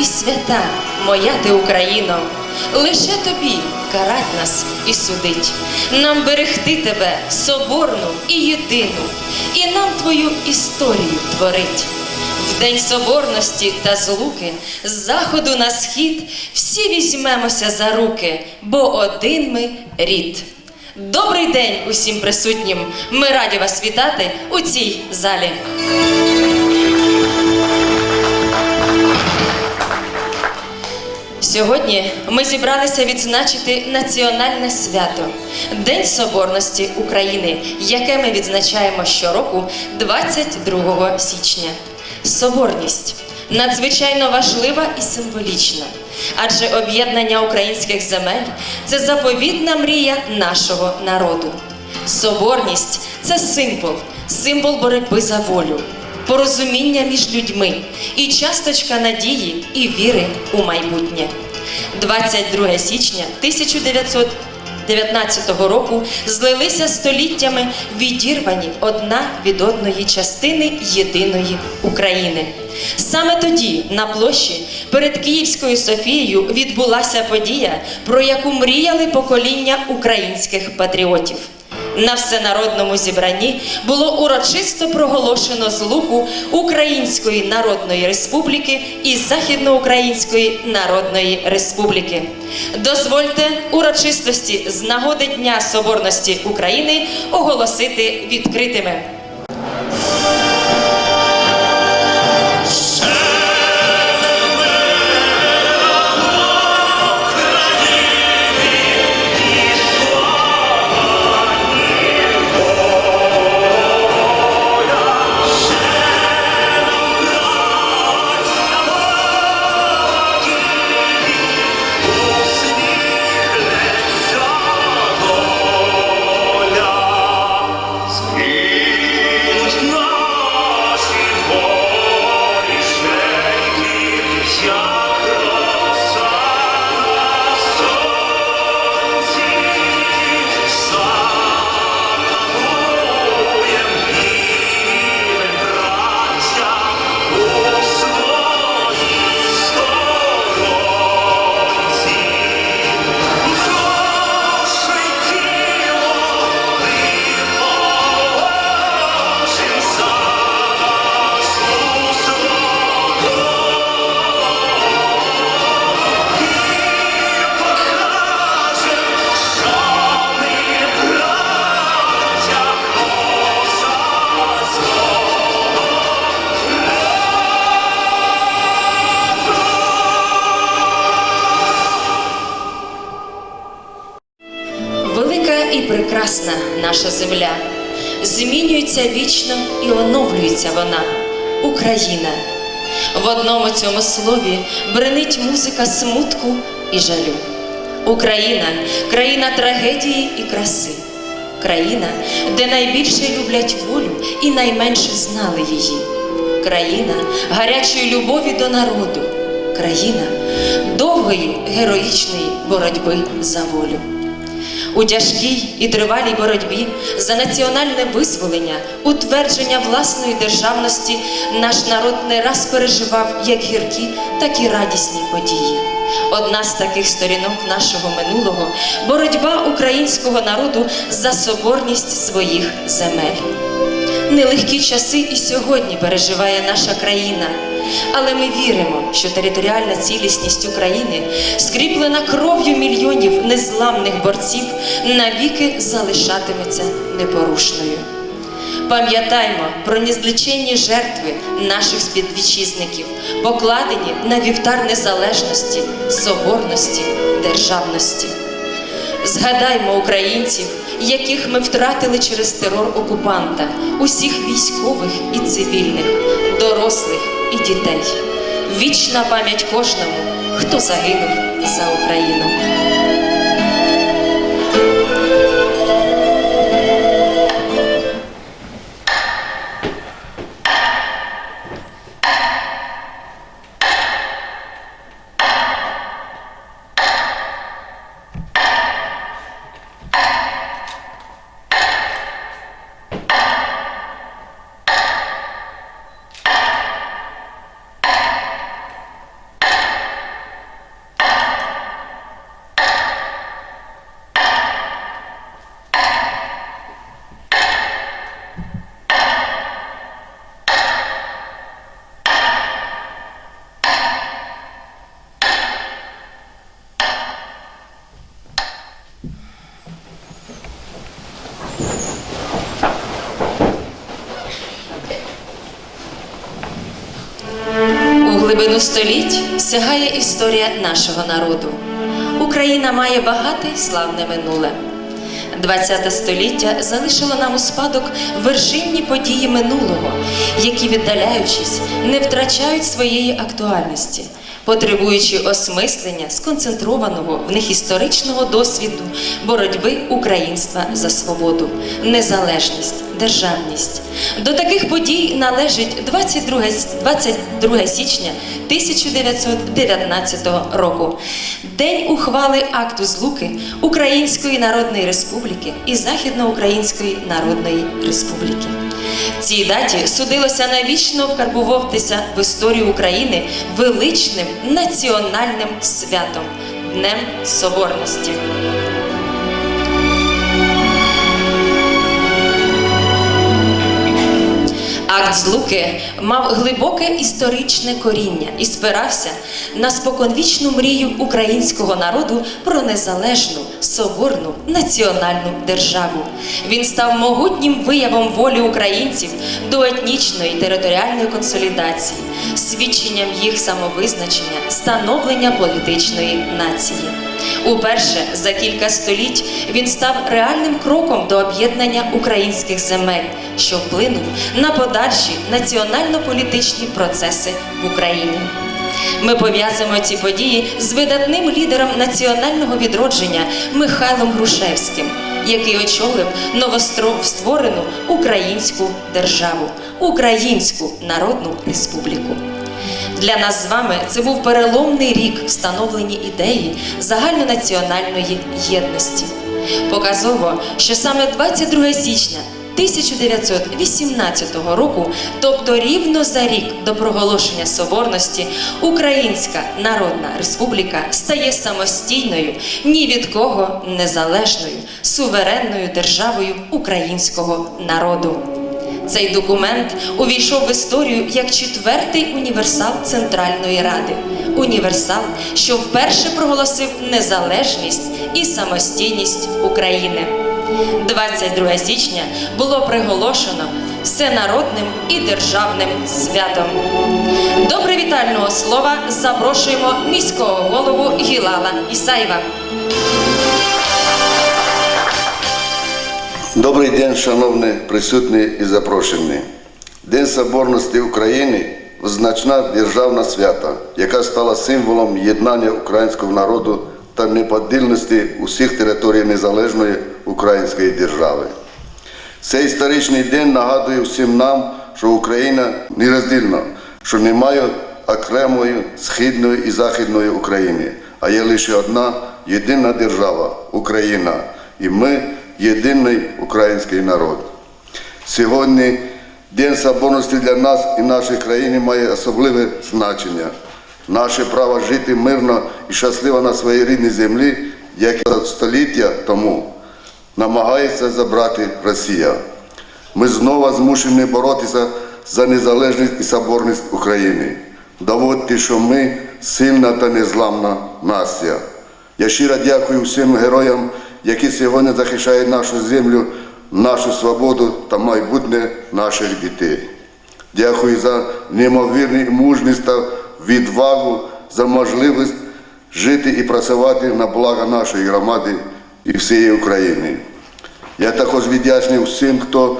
і свята, моя ти Україно, лише тобі карать нас і судить, нам берегти тебе, соборну і єдину, і нам твою історію творить. В день соборності та злуки, з заходу на схід, всі візьмемося за руки, бо один ми рід. Добрий день усім присутнім! Ми раді вас вітати у цій залі. Сьогодні ми зібралися відзначити національне свято День Соборності України, яке ми відзначаємо щороку 22 січня. Соборність надзвичайно важлива і символічна, адже об'єднання українських земель це заповідна мрія нашого народу. Соборність це символ, символ боротьби за волю, порозуміння між людьми і часточка надії і віри у майбутнє. 22 січня 1919 року злилися століттями відірвані одна від одної частини єдиної України. Саме тоді на площі перед Київською Софією відбулася подія, про яку мріяли покоління українських патріотів. На всенародному зібранні було урочисто проголошено злуку Української Народної Республіки і Західноукраїнської Народної Республіки. Дозвольте урочистості з нагоди Дня Соборності України оголосити відкритими. Змінюється вічно і оновлюється вона, Україна. В одному цьому слові бренить музика смутку і жалю. Україна країна трагедії і краси. Країна, де найбільше люблять волю і найменше знали її. Країна гарячої любові до народу. Країна довгої героїчної боротьби за волю. У тяжкій і тривалій боротьбі за національне визволення, утвердження власної державності наш народ не раз переживав як гіркі, так і радісні події. Одна з таких сторінок нашого минулого боротьба українського народу за соборність своїх земель. Нелегкі часи і сьогодні переживає наша країна. Але ми віримо, що територіальна цілісність України, скріплена кров'ю мільйонів незламних борців, навіки залишатиметься непорушною. Пам'ятаймо про незліченні жертви наших співвітчизників, покладені на вівтар незалежності, соборності, державності. Згадаймо українців, яких ми втратили через терор окупанта, усіх військових і цивільних, дорослих і дітей. Вічна пам'ять кожному, хто загинув за Україну. Глибину століть сягає історія нашого народу. Україна має багате і славне минуле. ХХ століття залишило нам у спадок вершинні події минулого, які, віддаляючись, не втрачають своєї актуальності, потребуючи осмислення сконцентрованого в них історичного досвіду боротьби українства за свободу, незалежність, державність. До таких подій належить 22, с- 22 січня 1919 року, день ухвали акту злуки Української Народної Республіки і Західноукраїнської Народної Республіки. Цій даті судилося навічно вкарбуватися в історію України величним національним святом Днем Соборності. Акт злуки мав глибоке історичне коріння і спирався на споконвічну мрію українського народу про незалежну, соборну національну державу. Він став могутнім виявом волі українців до етнічної територіальної консолідації, свідченням їх самовизначення, становлення політичної нації. Уперше за кілька століть він став реальним кроком до об'єднання українських земель, що вплинув на подальші національно-політичні процеси в Україні. Ми пов'язуємо ці події з видатним лідером національного відродження Михайлом Грушевським, який очолив новостворену українську державу, Українську Народну Республіку. Для нас з вами це був переломний рік встановлені ідеї загальнонаціональної єдності. Показово, що саме 22 січня 1918 року, тобто рівно за рік до проголошення соборності, Українська Народна Республіка стає самостійною, ні від кого незалежною, суверенною державою українського народу. Цей документ увійшов в історію як четвертий універсал Центральної Ради. Універсал, що вперше проголосив незалежність і самостійність України. 22 січня було приголошено всенародним і державним святом. До привітального слова запрошуємо міського голову Гілала Ісаєва. Добрий день, шановні присутні і запрошені. День Соборності України значна державна свята, яка стала символом єднання українського народу та неподільності усіх територій незалежної української держави. Цей історичний день нагадує всім нам, що Україна нероздільна, що немає окремої східної і західної України, а є лише одна єдина держава Україна, і ми єдиний український народ. Сьогодні День Соборності для нас і нашої країни має особливе значення. Наше право жити мирно і щасливо на своїй рідній землі, як і століття тому намагається забрати Росія. Ми знову змушені боротися за незалежність і соборність України, доводити, що ми сильна та незламна нація. Я щиро дякую всім героям, які сьогодні захищають нашу землю, нашу свободу та майбутнє наших дітей. Дякую за неймовірну мужність та відвагу, за можливість жити і працювати на благо нашої громади і всієї України. Я також вдячний всім, хто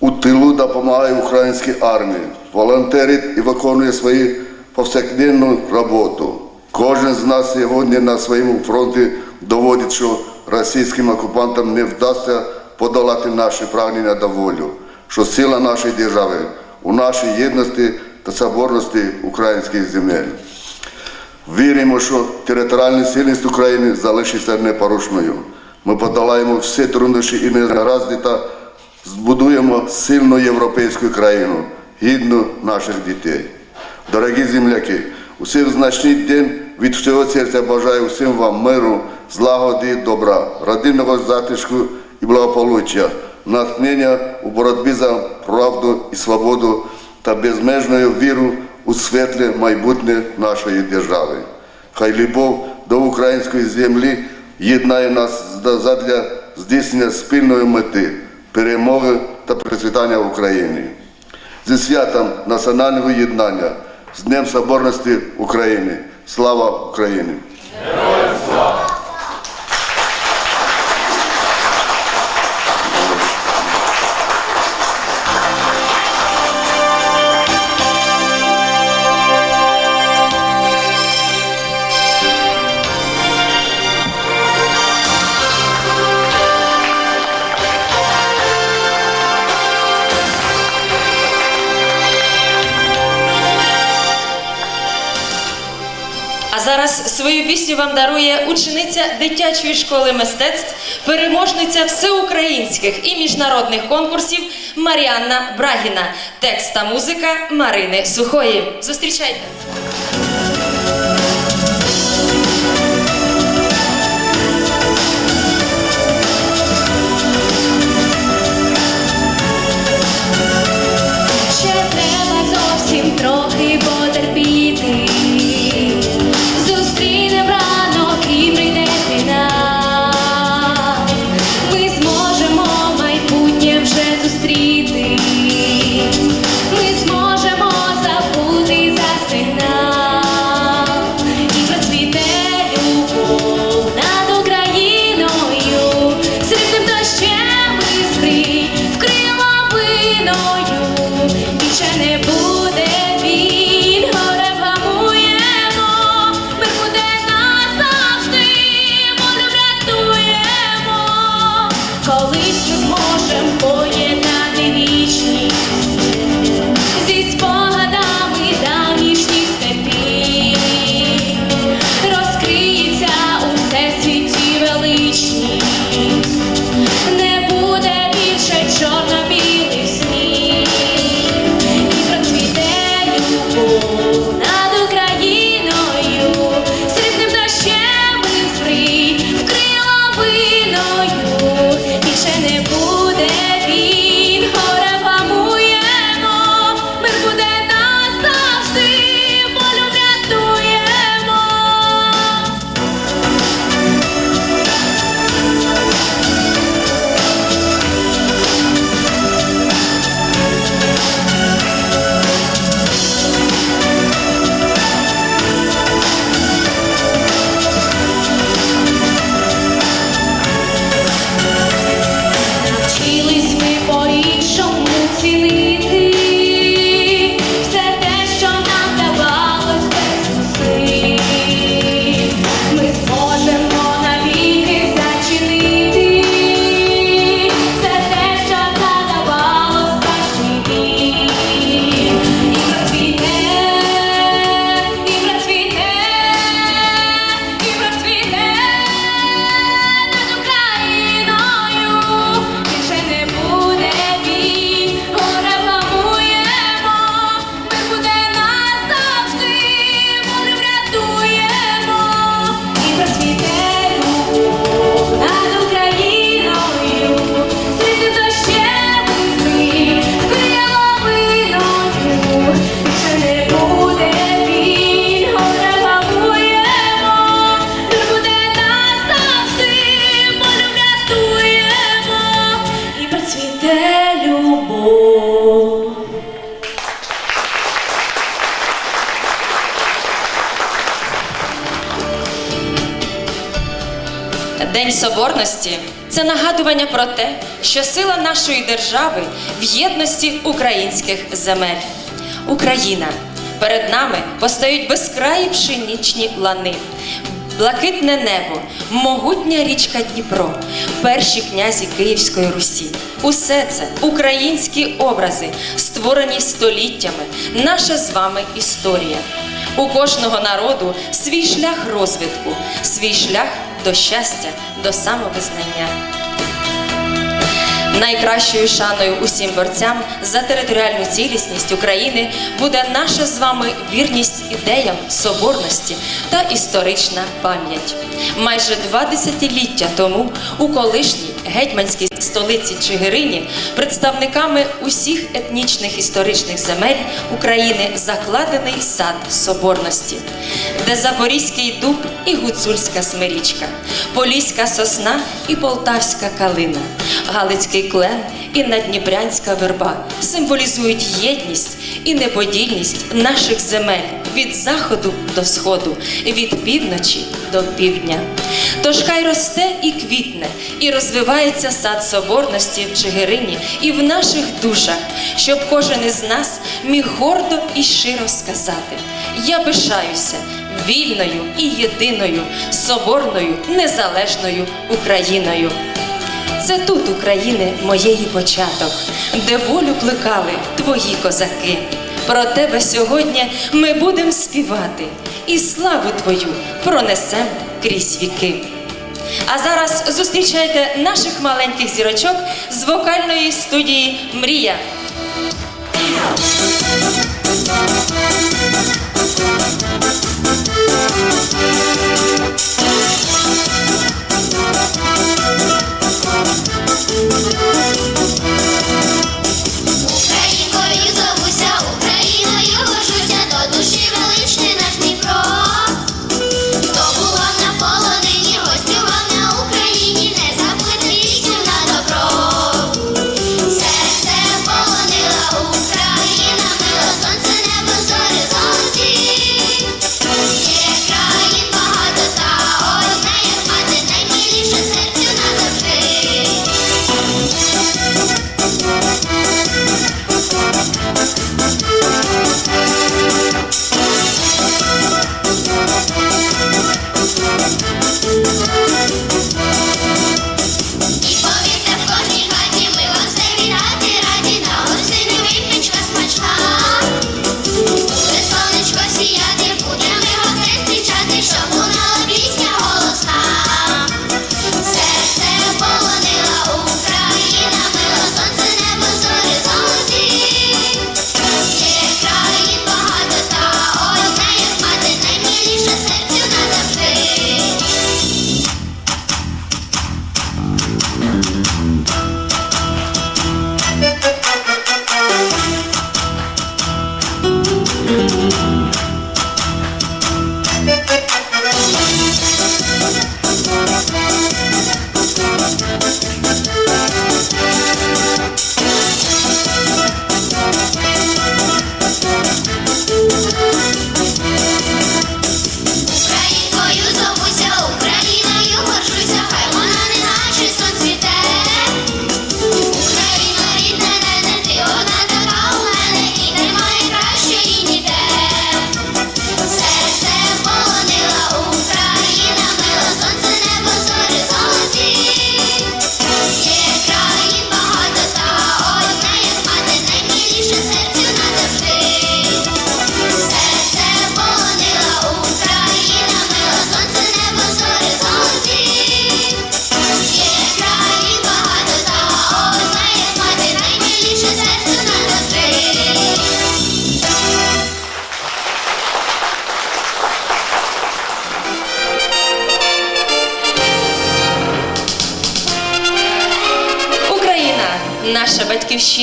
у тилу допомагає українській армії, волонтерить і виконує свою повсякденну роботу. Кожен з нас сьогодні на своєму фронті доводить, що російським окупантам не вдасться подолати наші прагнення до волю, що сила нашої держави у нашій єдності та соборності українських земель. Віримо, що територіальна цілість України залишиться непорушною. Ми подолаємо всі труднощі і негаразди та збудуємо сильну європейську країну, гідну наших дітей. Дорогі земляки, усіх значний день від всього серця бажаю всім вам миру, злагоди, добра, родинного затишку і благополуччя, натхнення у боротьбі за правду і свободу та безмежною віру у світле майбутнє нашої держави. Хай любов до української землі єднає нас задля здійснення спільної мети перемоги та процвітання України. Зі святом національного єднання, з Днем Соборності України. Слава Україні! Свою пісню вам дарує учениця дитячої школи мистецтв, переможниця всеукраїнських і міжнародних конкурсів Маріанна Брагіна. Текст та музика Марини Сухої. Зустрічайте! Соборності це нагадування про те, що сила нашої держави в єдності українських земель. Україна перед нами постають безкраї пшенічні лани. Блакитне небо, могутня річка Дніпро, перші князі Київської Русі. Усе це українські образи, створені століттями, наша з вами історія. У кожного народу свій шлях розвитку, свій шлях до щастя, до самовизнання. Найкращою шаною усім борцям за територіальну цілісність України буде наша з вами вірність ідеям соборності та історична пам'ять. Майже два десятиліття тому у колишній гетьманській столиці Чигирині представниками усіх етнічних історичних земель України закладений сад соборності, де Запорізький дуб і гуцульська смирічка, Поліська сосна і полтавська калина, Галицький клен і надніпрянська верба символізують єдність і неподільність наших земель від заходу до сходу, від півночі до півдня. Тож хай росте і квітне, і розвивається сад соборності в Чигирині і в наших душах, щоб кожен із нас міг гордо і щиро сказати: Я пишаюся вільною і єдиною, соборною, незалежною Україною. Це тут України моєї початок, де волю плекали твої козаки. Про тебе сьогодні ми будемо співати, і славу твою пронесем крізь віки. А зараз зустрічайте наших маленьких зірочок з вокальної студії Мрія. Українкою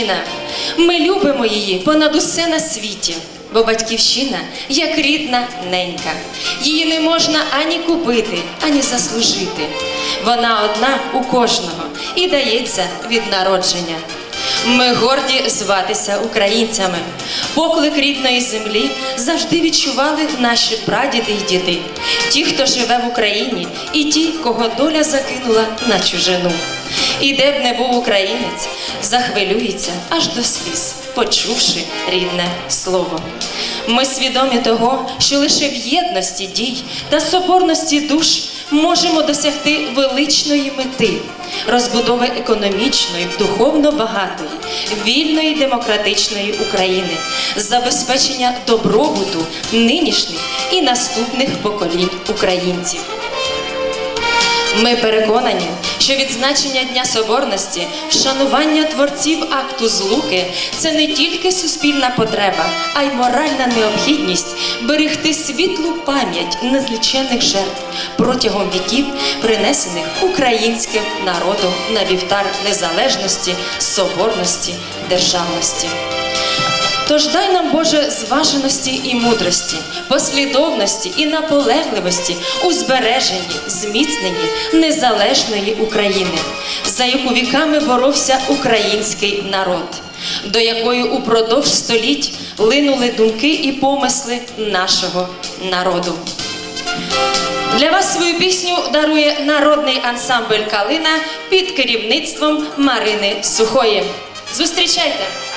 батьківщина. Ми любимо її понад усе на світі, бо батьківщина як рідна ненька. Її не можна ані купити, ані заслужити. Вона одна у кожного і дається від народження. Ми горді зватися українцями. Поклик рідної землі завжди відчували наші прадіди й діди, ті, хто живе в Україні, і ті, кого доля закинула на чужину. І де б не був українець, захвилюється аж до сліз, почувши рідне слово. Ми свідомі того, що лише в єдності дій та соборності душ можемо досягти величної мети розбудови економічної, духовно багатої, вільної демократичної України, забезпечення добробуту нинішніх і наступних поколінь українців. Ми переконані, що відзначення Дня Соборності, вшанування творців акту злуки це не тільки суспільна потреба, а й моральна необхідність берегти світлу пам'ять незліченних жертв протягом віків, принесених українським народом на вівтар незалежності, соборності, державності. Тож дай нам Боже зваженості і мудрості, послідовності і наполегливості у збереженні, зміцненні незалежної України, за яку віками боровся український народ, до якої упродовж століть линули думки і помисли нашого народу. Для вас свою пісню дарує народний ансамбль Калина під керівництвом Марини Сухої. Зустрічайте!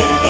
Yeah.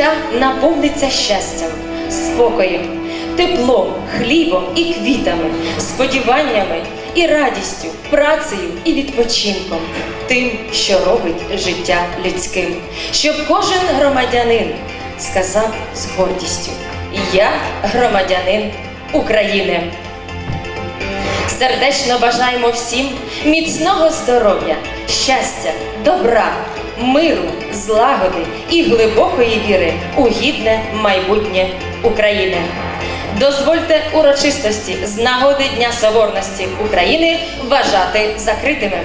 Життя наповниться щастям, спокоєм, теплом, хлібом і квітами, сподіваннями і радістю, працею і відпочинком, тим, що робить життя людським, щоб кожен громадянин сказав з гордістю: Я громадянин України. Сердечно бажаємо всім міцного здоров'я, щастя, добра, миру, злагоди і глибокої віри у гідне майбутнє України. Дозвольте урочистості з нагоди Дня Соборності України вважати закритими.